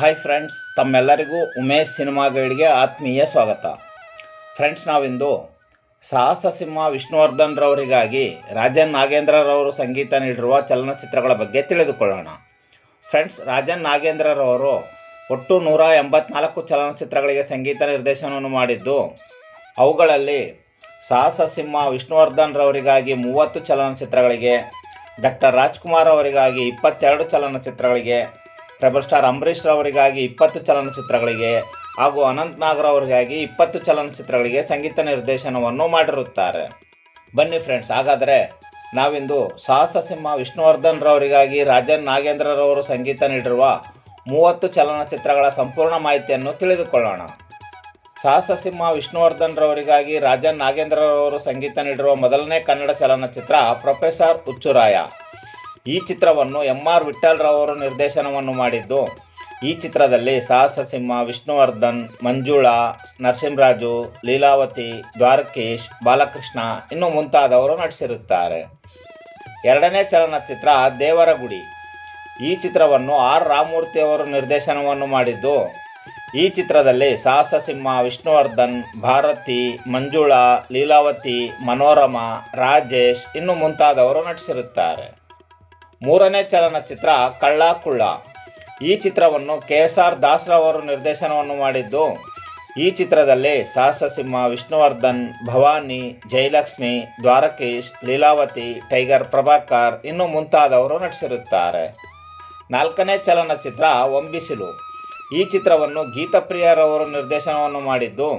Hi friends ತಮ್ಮೆಲ್ಲರಿಗೂ Umesh cinema ಗೈಡ್ಗೆ ಆತ್ಮೀಯ ಸ್ವಾಗತ. ಫ್ರೆಂಡ್ಸ್ ನಾವಿಂದು ಸಾಹಸ ಸಿಂಹ ವಿಷ್ಣುವರ್ಧನ್ ರವರಿಗಾಗಿ ರಾಜನ್ ನಾಗೇಂದ್ರರವರು ಸಂಗೀತ ನೀಡಿರುವ ಚಲನಚಿತ್ರಗಳ ಬಗ್ಗೆ ತಿಳಿದುಕೊಳ್ಳೋಣ. ಫ್ರೆಂಡ್ಸ್ ರಾಜನ್ ನಾಗೇಂದ್ರರವರು ಒಟ್ಟು ನೂರ ಎಂಬತ್ನಾಲ್ಕು ಚಲನಚಿತ್ರಗಳಿಗೆ ಸಂಗೀತ ನಿರ್ದೇಶನವನ್ನು ಮಾಡಿದ್ದು, ಅವುಗಳಲ್ಲಿ ಸಾಹಸ ಸಿಂಹ ವಿಷ್ಣುವರ್ಧನ್ ರವರಿಗಾಗಿ ಮೂವತ್ತು ಚಲನಚಿತ್ರಗಳಿಗೆ, ಡಾಕ್ಟರ್ ರಾಜ್ಕುಮಾರ್ ಅವರಿಗಾಗಿ ಇಪ್ಪತ್ತೆರಡು ಚಲನಚಿತ್ರಗಳಿಗೆ ರೆಬಲ್ ಸ್ಟಾರ್ ಅಂಬರೀಶ್ ರವರಿಗಾಗಿ ಇಪ್ಪತ್ತು ಚಲನಚಿತ್ರಗಳಿಗೆ ಹಾಗೂ ಅನಂತ್ ನಾಗರ್ ಅವರಿಗಾಗಿ ಇಪ್ಪತ್ತು ಚಲನಚಿತ್ರಗಳಿಗೆ ಸಂಗೀತ ನಿರ್ದೇಶನವನ್ನು ಮಾಡಿರುತ್ತಾರೆ. ಬನ್ನಿ ಫ್ರೆಂಡ್ಸ್, ಹಾಗಾದರೆ ನಾವಿಂದು ಸಾಹಸ ಸಿಂಹ ವಿಷ್ಣುವರ್ಧನ್ ರವರಿಗಾಗಿ ರಾಜನ್ ನಾಗೇಂದ್ರರವರು ಸಂಗೀತ ನೀಡಿರುವ ಮೂವತ್ತು ಚಲನಚಿತ್ರಗಳ ಸಂಪೂರ್ಣ ಮಾಹಿತಿಯನ್ನು ತಿಳಿದುಕೊಳ್ಳೋಣ. ಸಾಹಸ ಸಿಂಹ ವಿಷ್ಣುವರ್ಧನ್ ರವರಿಗಾಗಿ ರಾಜನ್ ನಾಗೇಂದ್ರರವರು ಸಂಗೀತ ನೀಡಿರುವ ಮೊದಲನೇ ಕನ್ನಡ ಚಲನಚಿತ್ರ ಪ್ರೊಫೆಸರ್ ಹುಚ್ಚುರಾಯ. ಈ ಚಿತ್ರವನ್ನು ಎಂ ಆರ್ ರವರು ನಿರ್ದೇಶನವನ್ನು ಮಾಡಿದ್ದು. ಈ ಚಿತ್ರದಲ್ಲಿ ಸಾಹಸ ಸಿಂಹ ವಿಷ್ಣುವರ್ಧನ್, ಮಂಜುಳಾ, ನರಸಿಂಹರಾಜು, ಲೀಲಾವತಿ, ದ್ವಾರಕೇಶ್, ಬಾಲಕೃಷ್ಣ ಇನ್ನು ಮುಂತಾದವರು ನಟಿಸಿರುತ್ತಾರೆ. ಎರಡನೇ ಚಲನಚಿತ್ರ ದೇವರ ಗುಡಿ ಈ ಚಿತ್ರವನ್ನು ಆರ್. ರಾಮಮೂರ್ತಿ ಅವರು ನಿರ್ದೇಶನವನ್ನು ಮಾಡಿದ್ದು. ಈ ಚಿತ್ರದಲ್ಲಿ ಸಾಹಸ ಸಿಂಹ ವಿಷ್ಣುವರ್ಧನ್, ಭಾರತಿ, ಮಂಜುಳಾ, ಲೀಲಾವತಿ, ಮನೋರಮಾ, ರಾಜೇಶ್ ಇನ್ನು ಮುಂತಾದವರು ನಟಿಸಿರುತ್ತಾರೆ. ಮೂರನೇ ಚಲನಚಿತ್ರ ಕಳ್ಳ ಕುಳ್ಳ ಈ ಚಿತ್ರವನ್ನು ಕೆ ಎಸ್ ಆರ್ ದಾಸ್ರವರು ನಿರ್ದೇಶನವನ್ನು ಮಾಡಿದ್ದು, ಈ ಚಿತ್ರದಲ್ಲಿ ಸಾಹಸ ಸಿಂಹ ವಿಷ್ಣುವರ್ಧನ್, ಭವಾನಿ, ಜಯಲಕ್ಷ್ಮಿ, ದ್ವಾರಕೀಶ್, ಲೀಲಾವತಿ, ಟೈಗರ್ ಪ್ರಭಾಕರ್ ಇನ್ನು ಮುಂತಾದವರು ನಟಿಸಿರುತ್ತಾರೆ. ನಾಲ್ಕನೇ ಚಲನಚಿತ್ರ ಒಂಬಿಸಿಲು. ಈ ಚಿತ್ರವನ್ನು ಗೀತಪ್ರಿಯರವರು ನಿರ್ದೇಶನವನ್ನು ಮಾಡಿದ್ದು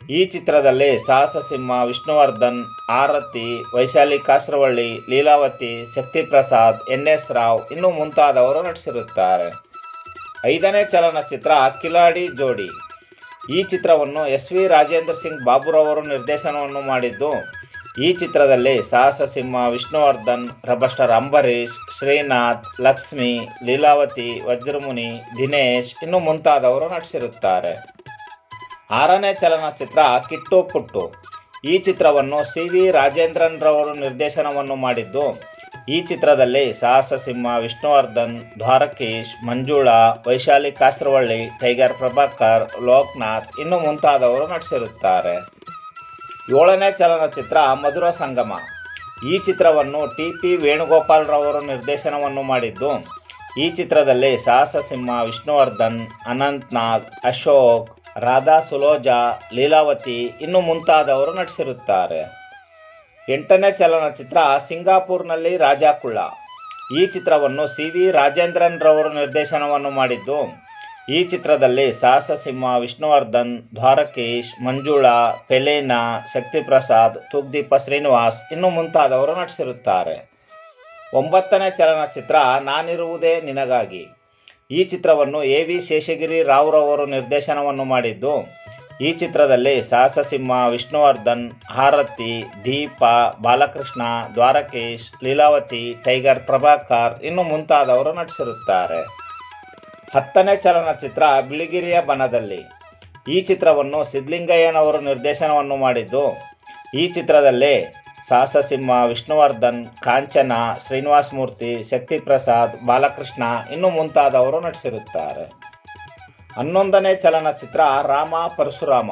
ಈ ಚಿತ್ರದಲ್ಲಿ ಸಾಹಸ ಸಿಂಹ ವಿಷ್ಣುವರ್ಧನ್, ಆರತಿ, ವೈಶಾಲಿ ಕಾಸರವಳ್ಳಿ, ಲೀಲಾವತಿ, ಶಕ್ತಿಪ್ರಸಾದ್ ಎನ್ ಎಸ್ ರಾವ್ ಇನ್ನು ಮುಂತಾದವರು ನಟಿಸಿರುತ್ತಾರೆ. ಐದನೇ ಚಲನಚಿತ್ರ ಕಿಲಾಡಿ ಜೋಡಿ. ಈ ಚಿತ್ರವನ್ನು ಎಸ್ ವಿ ರಾಜೇಂದ್ರ ಸಿಂಗ್ ಬಾಬುರವರು ನಿರ್ದೇಶನವನ್ನು ಮಾಡಿದ್ದು, ಈ ಚಿತ್ರದಲ್ಲಿ ಸಾಹಸ ಸಿಂಹ ವಿಷ್ಣುವರ್ಧನ್ ರಬಸ್ಟರ್ ಅಂಬರೀಶ್ ಶ್ರೀನಾಥ್, ಲಕ್ಷ್ಮಿ, ಲೀಲಾವತಿ, ವಜ್ರಮುನಿ, ದಿನೇಶ್ ಇನ್ನು ಮುಂತಾದವರು ನಟಿಸಿರುತ್ತಾರೆ. ಆರನೇ ಚಲನಚಿತ್ರ ಕಿಟ್ಟು ಪುಟ್ಟು. ಈ ಚಿತ್ರವನ್ನು ಸಿ ವಿ ರಾಜೇಂದ್ರನ್ ರವರು ನಿರ್ದೇಶನವನ್ನು ಮಾಡಿದ್ದು, ಈ ಚಿತ್ರದಲ್ಲಿ ಸಾಹಸ ಸಿಂಹ ವಿಷ್ಣುವರ್ಧನ್, ದ್ವಾರಕೀಶ್, ಮಂಜುಳಾ, ವೈಶಾಲಿ ಕಾಸರವಳ್ಳಿ, ಟೈಗರ್ ಪ್ರಭಾಕರ್, ಲೋಕನಾಥ್ ಇನ್ನು ಮುಂತಾದವರು ನಟಿಸಿರುತ್ತಾರೆ. ಏಳನೇ ಚಲನಚಿತ್ರ ಮಧುರ ಸಂಗಮ. ಈ ಚಿತ್ರವನ್ನು ಟಿ ಪಿ ವೇಣುಗೋಪಾಲ್ ರವರು ನಿರ್ದೇಶನವನ್ನು ಮಾಡಿದ್ದು, ಈ ಚಿತ್ರದಲ್ಲಿ ಸಾಹಸ ಸಿಂಹ ವಿಷ್ಣುವರ್ಧನ್, ಅನಂತ್ನಾಗ್, ಅಶೋಕ್ ರಾಧಾ ಸುಲೋಜಾ ಲೀಲಾವತಿ ಇನ್ನು ಮುಂತಾದವರು ನಟಿಸಿರುತ್ತಾರೆ. ಎಂಟನೇ ಚಲನಚಿತ್ರ ಸಿಂಗಾಪುರ್ನಲ್ಲಿ ರಾಜಾಕುಳ್ಳ ಈ ಚಿತ್ರವನ್ನು ಸಿ ವಿ ರಾಜೇಂದ್ರನ್ ರವರು ನಿರ್ದೇಶನವನ್ನು ಮಾಡಿದ್ದು, ಈ ಚಿತ್ರದಲ್ಲಿ ಸಾಹಸ ಸಿಂಹ ವಿಷ್ಣುವರ್ಧನ್, ದ್ವಾರಕೀಶ್, ಮಂಜುಳಾ, ಪೆಲೇನಾ, ಶಕ್ತಿಪ್ರಸಾದ್, ತುಗ್ದೀಪ ಶ್ರೀನಿವಾಸ್ ಇನ್ನು ಮುಂತಾದವರು ನಟಿಸಿರುತ್ತಾರೆ. ಒಂಬತ್ತನೇ ಚಲನಚಿತ್ರ ನಾನಿರುವುದೇ ನಿನಗಾಗಿ. ಈ ಚಿತ್ರವನ್ನು ಎ ವಿ ಶೇಷಗಿರಿ ರಾವ್ರವರು ನಿರ್ದೇಶನವನ್ನು ಮಾಡಿದ್ದು. ಈ ಚಿತ್ರದಲ್ಲಿ ಸಾಹಸಸಿಂಹ ವಿಷ್ಣುವರ್ಧನ್, ಹಾರತಿ, ದೀಪ, ಬಾಲಕೃಷ್ಣ, ದ್ವಾರಕೇಶ್, ಲೀಲಾವತಿ, ಟೈಗರ್ ಪ್ರಭಾಕರ್ ಇನ್ನು ಮುಂತಾದವರು ನಟಿಸಿರುತ್ತಾರೆ. ಹತ್ತನೇ ಚಲನಚಿತ್ರ ಬಿಳಿಗಿರಿಯ ಬನದಲ್ಲಿ. ಈ ಚಿತ್ರವನ್ನು ಸಿದ್ಧಲಿಂಗಯ್ಯನವರು ನಿರ್ದೇಶನವನ್ನು ಮಾಡಿದ್ದು. ಈ ಚಿತ್ರದಲ್ಲಿ ಸಾಹಸ ಸಿಂಹ ವಿಷ್ಣುವರ್ಧನ್, ಕಾಂಚನ ಶ್ರೀನಿವಾಸ್ ಮೂರ್ತಿ ಶಕ್ತಿಪ್ರಸಾದ್, ಬಾಲಕೃಷ್ಣ ಇನ್ನು ಮುಂತಾದವರು ನಟಿಸಿರುತ್ತಾರೆ. ಹನ್ನೊಂದನೇ ಚಲನಚಿತ್ರ ರಾಮ ಪರಶುರಾಮ.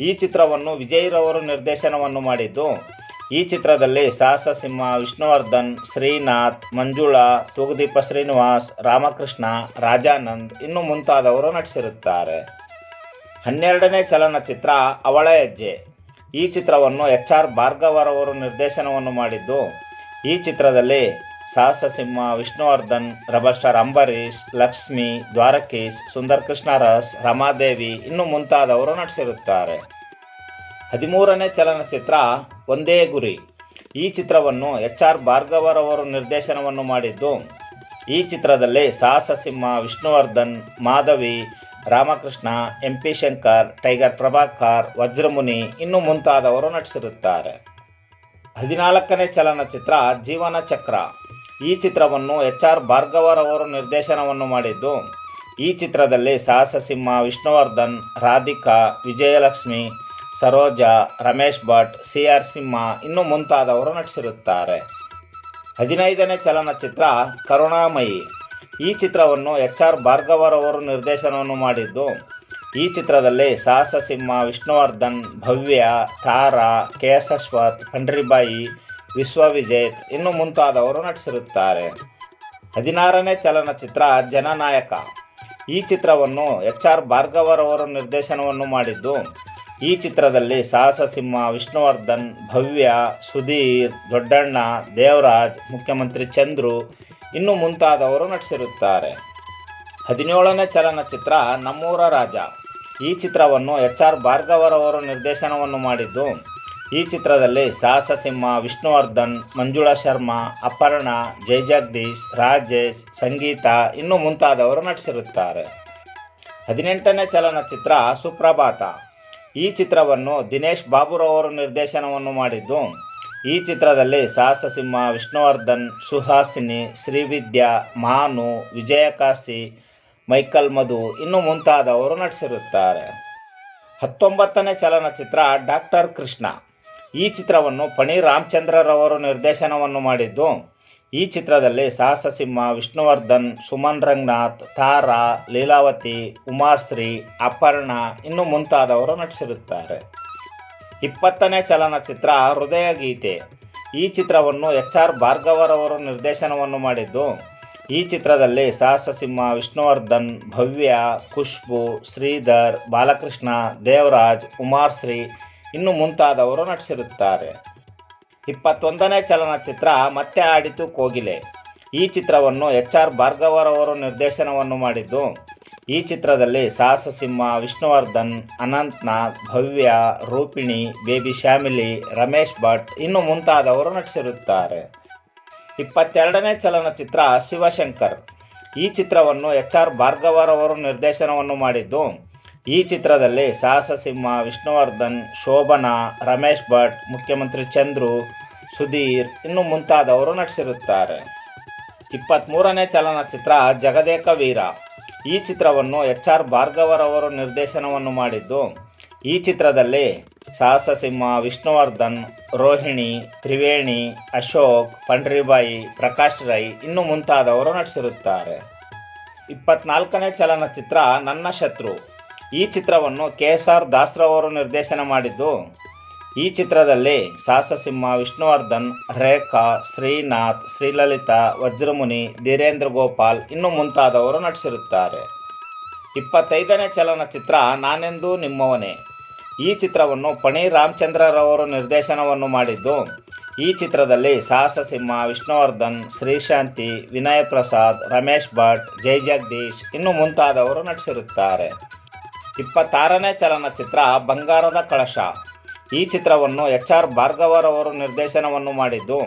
ಈ ಚಿತ್ರವನ್ನು ವಿಜಯ್ರವರು ನಿರ್ದೇಶನವನ್ನು ಮಾಡಿದ್ದು, ಈ ಚಿತ್ರದಲ್ಲಿ ಸಾಹಸ ಸಿಂಹ ವಿಷ್ಣುವರ್ಧನ್, ಶ್ರೀನಾಥ್, ಮಂಜುಳಾ, ತೂಗುದೀಪ ಶ್ರೀನಿವಾಸ್, ರಾಮಕೃಷ್ಣ, ರಾಜಾನಂದ್ ಇನ್ನು ಮುಂತಾದವರು ನಟಿಸಿರುತ್ತಾರೆ. ಹನ್ನೆರಡನೇ ಚಲನಚಿತ್ರ ಅವಳ ಹೆಜ್ಜೆ ಈ ಚಿತ್ರವನ್ನು ಎಚ್ ಆರ್ ಭಾರ್ಗವರವರು ನಿರ್ದೇಶನವನ್ನು ಮಾಡಿದ್ದು, ಈ ಚಿತ್ರದಲ್ಲಿ ಸಾಹಸ ಸಿಂಹ ವಿಷ್ಣುವರ್ಧನ್, ರಬರ್ ಸ್ಟಾರ್ ಅಂಬರೀಷ್, ಲಕ್ಷ್ಮಿ, ದ್ವಾರಕೀಶ್ ಸುಂದರ್ ಕೃಷ್ಣರಸ್ ರಮಾದೇವಿ ಇನ್ನು ಮುಂತಾದವರು ನಟಿಸಿರುತ್ತಾರೆ. ಹದಿಮೂರನೇ ಚಲನಚಿತ್ರ ಒಂದೇ ಗುರಿ. ಈ ಚಿತ್ರವನ್ನು ಎಚ್ ಆರ್ ಭಾರ್ಗವರವರು ನಿರ್ದೇಶನವನ್ನು ಮಾಡಿದ್ದು, ಈ ಚಿತ್ರದಲ್ಲಿ Sahasa Simha Vishnuvardhan, Madhavi Ramakrishna M P Shankar, tiger Prabhakar, Vajramuni ಇನ್ನು ಮುಂತಾದವರು ನಟಿಸಿರುತ್ತಾರೆ. ಹದಿನಾಲ್ಕನೇ ಚಲನಚಿತ್ರ ಜೀವನ ಚಕ್ರ. ಈ ಚಿತ್ರವನ್ನು ಎಚ್ ಆರ್ ಭಾರ್ಗವರವರು ನಿರ್ದೇಶನವನ್ನು ಮಾಡಿದ್ದು, ಈ ಚಿತ್ರದಲ್ಲಿ ಸಾಹಸ ಸಿಂಹ ವಿಷ್ಣುವರ್ಧನ್, ರಾಧಿಕಾ, ವಿಜಯಲಕ್ಷ್ಮಿ, ಸರೋಜಾ, ರಮೇಶ್ ಭಟ್ ಸಿ ಆರ್ ಸಿಂಹ ಇನ್ನು ಮುಂತಾದವರು ನಟಿಸಿರುತ್ತಾರೆ. ಹದಿನೈದನೇ ಚಲನಚಿತ್ರ ಕರುಣಾಮಯಿ. ಈ ಚಿತ್ರವನ್ನು ಎಚ್ ಆರ್ ಭಾರ್ಗವರವರು ನಿರ್ದೇಶನವನ್ನು ಮಾಡಿದ್ದು, ಈ ಚಿತ್ರದಲ್ಲಿ ಸಾಹಸ ಸಿಂಹ ವಿಷ್ಣುವರ್ಧನ್, ಭವ್ಯ, ತಾರಾ ಕೆ ಎಸ್ ಅಶ್ವಥ್ ಪಂಡ್ರಿಬಾಯಿ ವಿಶ್ವವಿಜೇತ್ ಇನ್ನು ಮುಂತಾದವರು ನಟಿಸಿರುತ್ತಾರೆ. ಹದಿನಾರನೇ ಚಲನಚಿತ್ರ ಜನನಾಯಕ. ಈ ಚಿತ್ರವನ್ನು ಎಚ್ ಆರ್ ಭಾರ್ಗವರವರು ನಿರ್ದೇಶನವನ್ನು ಮಾಡಿದ್ದು, ಈ ಚಿತ್ರದಲ್ಲಿ ಸಾಹಸ ಸಿಂಹ ವಿಷ್ಣುವರ್ಧನ್, ಭವ್ಯ, ಸುಧೀರ್, ದೊಡ್ಡಣ್ಣ, ದೇವರಾಜ್, ಮುಖ್ಯಮಂತ್ರಿ ಚಂದ್ರು ಇನ್ನು ಮುಂತಾದವರು ನಟಿಸಿರುತ್ತಾರೆ. ಹದಿನೇಳನೇ ಚಲನಚಿತ್ರ ನಮ್ಮೂರ ರಾಜ. ಈ ಚಿತ್ರವನ್ನು ಎಚ್ ಆರ್ ಭಾರ್ಗವರವರು ನಿರ್ದೇಶನವನ್ನು ಮಾಡಿದ್ದು, ಈ ಚಿತ್ರದಲ್ಲಿ ಸಾಹಸ ಸಿಂಹ ವಿಷ್ಣುವರ್ಧನ್, ಮಂಜುಳಾ ಶರ್ಮಾ, ಅಪರ್ಣ ಜಯಜಗದೀಶ್ ರಾಜೇಶ್, ಸಂಗೀತ ಇನ್ನು ಮುಂತಾದವರು ನಟಿಸಿರುತ್ತಾರೆ. ಹದಿನೆಂಟನೇ ಚಲನಚಿತ್ರ ಸುಪ್ರಭಾತ. ಈ ಚಿತ್ರವನ್ನು ದಿನೇಶ್ ಬಾಬುರವರು ನಿರ್ದೇಶನವನ್ನು ಮಾಡಿದ್ದು ಈ ಚಿತ್ರದಲ್ಲಿ ಸಾಹಸ ಸಿಂಹ ವಿಷ್ಣುವರ್ಧನ್, ಸುಹಾಸಿನಿ, ಶ್ರೀವಿದ್ಯಾ, ಮಾನು, ವಿಜಯಕಾಶಿ, ಮೈಕಲ್ ಮಧು ಇನ್ನು ಮುಂತಾದವರು ನಟಿಸಿರುತ್ತಾರೆ. ಹತ್ತೊಂಬತ್ತನೇ ಚಲನಚಿತ್ರ ಡಾಕ್ಟರ್ ಕೃಷ್ಣ. ಈ ಚಿತ್ರವನ್ನು ಪಣಿ ರಾಮಚಂದ್ರರವರು ನಿರ್ದೇಶನವನ್ನು ಮಾಡಿದ್ದು, ಈ ಚಿತ್ರದಲ್ಲಿ ಸಾಹಸ ಸಿಂಹ ವಿಷ್ಣುವರ್ಧನ್, ಸುಮನ್ ರಂಗನಾಥ್, ತಾರಾ, ಲೀಲಾವತಿ, ಉಮಾಶ್ರೀ, ಅಪರ್ಣ ಇನ್ನು ಮುಂತಾದವರು ನಟಿಸಿರುತ್ತಾರೆ. ಇಪ್ಪತ್ತನೇ ಚಲನಚಿತ್ರ ಹೃದಯ ಗೀತೆ. ಈ ಚಿತ್ರವನ್ನು ಎಚ್ ಆರ್ ಭಾರ್ಗವರವರು ನಿರ್ದೇಶನವನ್ನು ಮಾಡಿದ್ದು, ಈ ಚಿತ್ರದಲ್ಲಿ ಸಾಹಸ ಸಿಂಹ ವಿಷ್ಣುವರ್ಧನ್, ಭವ್ಯ, ಖುಷ್ಬು, ಶ್ರೀಧರ್, ಬಾಲಕೃಷ್ಣ, ದೇವರಾಜ್, ಉಮಾಶ್ರೀ ಇನ್ನು ಮುಂತಾದವರು ನಟಿಸಿರುತ್ತಾರೆ. ಇಪ್ಪತ್ತೊಂದನೇ ಚಲನಚಿತ್ರ ಮತ್ತೆ ಆಡಿತು ಕೋಗಿಲೆ. ಈ ಚಿತ್ರವನ್ನು ಎಚ್ ಆರ್ ಭಾರ್ಗವರವರು ನಿರ್ದೇಶನವನ್ನು ಮಾಡಿದ್ದು ಈ ಚಿತ್ರದಲ್ಲಿ ಸಾಹಸ ಸಿಂಹ ವಿಷ್ಣುವರ್ಧನ್, ಅನಂತ್ನಾಗ್, ಭವ್ಯ, ರೂಪಿಣಿ, ಬೇಬಿ ಶ್ಯಾಮಿಲಿ, ರಮೇಶ್ ಭಟ್ ಇನ್ನು ಮುಂತಾದವರು ನಟಿಸಿರುತ್ತಾರೆ. ಇಪ್ಪತ್ತೆರಡನೇ ಚಲನಚಿತ್ರ ಶಿವಶಂಕರ್. ಈ ಚಿತ್ರವನ್ನು ಎಚ್ ಆರ್ ಭಾರ್ಗವರವರು ನಿರ್ದೇಶನವನ್ನು ಮಾಡಿದ್ದು, ಈ ಚಿತ್ರದಲ್ಲಿ ಸಾಹಸ ಸಿಂಹ ವಿಷ್ಣುವರ್ಧನ್, ಶೋಭನಾ, ರಮೇಶ್ ಭಟ್, ಮುಖ್ಯಮಂತ್ರಿ ಚಂದ್ರು, ಸುಧೀರ್ ಇನ್ನು ಮುಂತಾದವರು ನಟಿಸಿರುತ್ತಾರೆ. ಇಪ್ಪತ್ತ್ಮೂರನೇ ಚಲನಚಿತ್ರ ಜಗದೇಕ ವೀರ. ಈ ಚಿತ್ರವನ್ನು ಎಚ್ ಆರ್ ಭಾರ್ಗವರವರು ನಿರ್ದೇಶನವನ್ನು ಮಾಡಿದ್ದು, ಈ ಚಿತ್ರದಲ್ಲಿ ಸಾಹಸಸಿಂಹ, ವಿಷ್ಣುವರ್ಧನ್, ರೋಹಿಣಿ, ತ್ರಿವೇಣಿ, ಅಶೋಕ್, ಪಂಡ್ರಿಬಾಯಿ, ಪ್ರಕಾಶ್ ರೈ ಇನ್ನು ಮುಂತಾದವರು ನಟಿಸಿರುತ್ತಾರೆ. ಇಪ್ಪತ್ನಾಲ್ಕನೇ ಚಲನಚಿತ್ರ ನನ್ನ ಶತ್ರು. ಈ ಚಿತ್ರವನ್ನು ಕೆ ಎಸ್ ಆರ್ ದಾಸ್ರವರು ನಿರ್ದೇಶನ ಮಾಡಿದ್ದು ಈ ಚಿತ್ರದಲ್ಲಿ ಸಾಸಸಿಂಹ ವಿಷ್ಣುವರ್ಧನ್, ರೇಖಾ, ಶ್ರೀನಾಥ್, ಶ್ರೀಲಲಿತಾ, ವಜ್ರಮುನಿ, ಧೀರೇಂದ್ರ ಗೋಪಾಲ್ ಇನ್ನು ಮುಂತಾದವರು ನಟಿಸಿರುತ್ತಾರೆ. ಇಪ್ಪತ್ತೈದನೇ ಚಲನಚಿತ್ರ ನಾನೆಂದು ನಿಮ್ಮವನೇ. ಈ ಚಿತ್ರವನ್ನು ಪಣಿ ರಾಮಚಂದ್ರರವರು ನಿರ್ದೇಶನವನ್ನು ಮಾಡಿದ್ದು, ಈ ಚಿತ್ರದಲ್ಲಿ ಸಾಹಸ ಸಿಂಹ ವಿಷ್ಣುವರ್ಧನ್, ಶ್ರೀಶಾಂತಿ ವಿನಯ ಪ್ರಸಾದ್ ರಮೇಶ್ ಭಟ್, ಜೈ ಜಗದೀಶ್ ಇನ್ನು ಮುಂತಾದವರು ನಟಿಸಿರುತ್ತಾರೆ. ಇಪ್ಪತ್ತಾರನೇ ಚಲನಚಿತ್ರ ಬಂಗಾರದ ಕಳಶ. ಈ ಚಿತ್ರವನ್ನು ಎಚ್ ಆರ್ ಭಾರ್ಗವರವರು ನಿರ್ದೇಶನವನ್ನು ಮಾಡಿದ್ದು.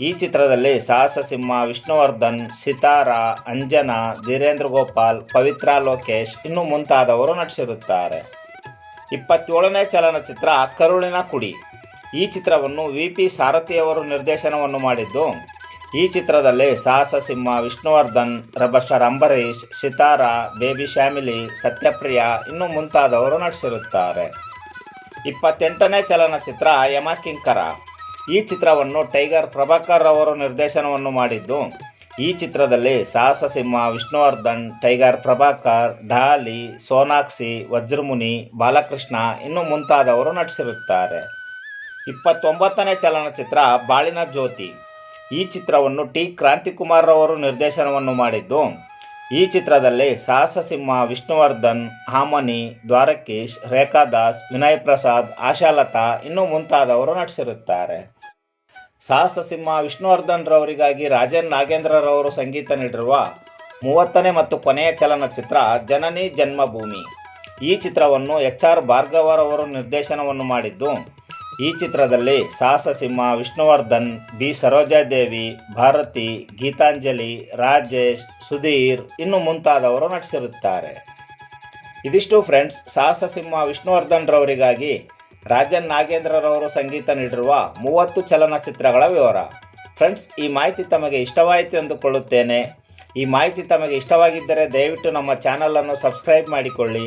ಈ ಚಿತ್ರದಲ್ಲಿ ಸಾಹಸ ಸಿಂಹ ವಿಷ್ಣುವರ್ಧನ್, ಸಿತಾರಾ, ಅಂಜನಾ, ಧೀರೇಂದ್ರ ಗೋಪಾಲ್, ಪವಿತ್ರಾ ಲೋಕೇಶ್ ಇನ್ನು ಮುಂತಾದವರು ನಟಿಸಿರುತ್ತಾರೆ. ಇಪ್ಪತ್ತೇಳನೇ ಚಲನಚಿತ್ರ ಕರುಳಿನ ಕುಡಿ. ಈ ಚಿತ್ರವನ್ನು ವಿ ಪಿ ಸಾರಥಿಯವರು ನಿರ್ದೇಶನವನ್ನು ಮಾಡಿದ್ದು. ಈ ಚಿತ್ರದಲ್ಲಿ Sahasa Simha Vishnuvardhan rebel star Ambareesh Sitara, baby Shamili, Sathyapriya ಇನ್ನು ಮುಂತಾದವರು ನಟಿಸಿರುತ್ತಾರೆ. ಇಪ್ಪತ್ತೆಂಟನೇ ಚಲನಚಿತ್ರ ಯಮಕಿಂಕರ ಈ ಚಿತ್ರವನ್ನು ಟೈಗರ್ ಪ್ರಭಾಕರ್ ಅವರು ನಿರ್ದೇಶನವನ್ನು ಮಾಡಿದ್ದು. ಈ ಚಿತ್ರದಲ್ಲಿ ಸಾಹಸ ಸಿಂಹ ವಿಷ್ಣುವರ್ಧನ್, ಟೈಗರ್ ಪ್ರಭಾಕರ್ ಢಾಲಿ ಸೋನಾಕ್ಷಿ, ವಜ್ರಮುನಿ, ಬಾಲಕೃಷ್ಣ ಇನ್ನು ಮುಂತಾದವರು ನಟಿಸಿರುತ್ತಾರೆ. ಇಪ್ಪತ್ತೊಂಬತ್ತನೇ ಚಲನಚಿತ್ರ ಬಾಳಿನ ಜ್ಯೋತಿ. ಈ ಚಿತ್ರವನ್ನು ಟಿ. ಕ್ರಾಂತಿಕುಮಾರ್ ಅವರು ನಿರ್ದೇಶನವನ್ನು ಮಾಡಿದ್ದು. ಈ ಚಿತ್ರದಲ್ಲಿ ಸಾಹಸ ಸಿಂಹ ವಿಷ್ಣುವರ್ಧನ್, ಹಾಮನಿ, ದ್ವಾರಕೀಶ್, ರೇಖಾದಾಸ್ ವಿನಯ್ ಪ್ರಸಾದ್ ಆಶಾಲತಾ ಇನ್ನೂ ಮುಂತಾದವರು ನಟಿಸಿರುತ್ತಾರೆ. ಸಾಹಸ ಸಿಂಹ ವಿಷ್ಣುವರ್ಧನ್ ರವರಿಗಾಗಿ ರಾಜನ್ ನಾಗೇಂದ್ರರವರು ಸಂಗೀತ ನೀಡಿರುವ ಮೂವತ್ತನೇ ಮತ್ತು ಕೊನೆಯ ಚಲನಚಿತ್ರ ಜನನಿ ಜನ್ಮಭೂಮಿ. ಈ ಚಿತ್ರವನ್ನು ಎಚ್ ಆರ್ ಭಾರ್ಗವರವರು ನಿರ್ದೇಶನವನ್ನು ಮಾಡಿದ್ದು ಈ ಚಿತ್ರದಲ್ಲಿ ಸಾಹಸ ಸಿಂಹ ವಿಷ್ಣುವರ್ಧನ್ ಬಿ. ಸರೋಜಾದೇವಿ, ಭಾರತಿ, ಗೀತಾಂಜಲಿ, ರಾಜೇಶ್, ಸುಧೀರ್ ಇನ್ನು ಮುಂತಾದವರು ನಟಿಸಿರುತ್ತಾರೆ. ಇದಿಷ್ಟು ಫ್ರೆಂಡ್ಸ್ ಸಾಹಸ ಸಿಂಹ ವಿಷ್ಣುವರ್ಧನ್ ರವರಿಗಾಗಿ ರಾಜನ್ ನಾಗೇಂದ್ರರವರು ಸಂಗೀತ ನೀಡಿರುವ ಮೂವತ್ತು ಚಲನಚಿತ್ರಗಳ ವಿವರ. ಫ್ರೆಂಡ್ಸ್, ಈ ಮಾಹಿತಿ ತಮಗೆ ಇಷ್ಟವಾಯಿತು ಎಂದುಕೊಳ್ಳುತ್ತೇನೆ. ಈ ಮಾಹಿತಿ ತಮಗೆ ಇಷ್ಟವಾಗಿದ್ದರೆ ದಯವಿಟ್ಟು ನಮ್ಮ ಚಾನಲನ್ನು ಸಬ್ಸ್ಕ್ರೈಬ್ ಮಾಡಿಕೊಳ್ಳಿ.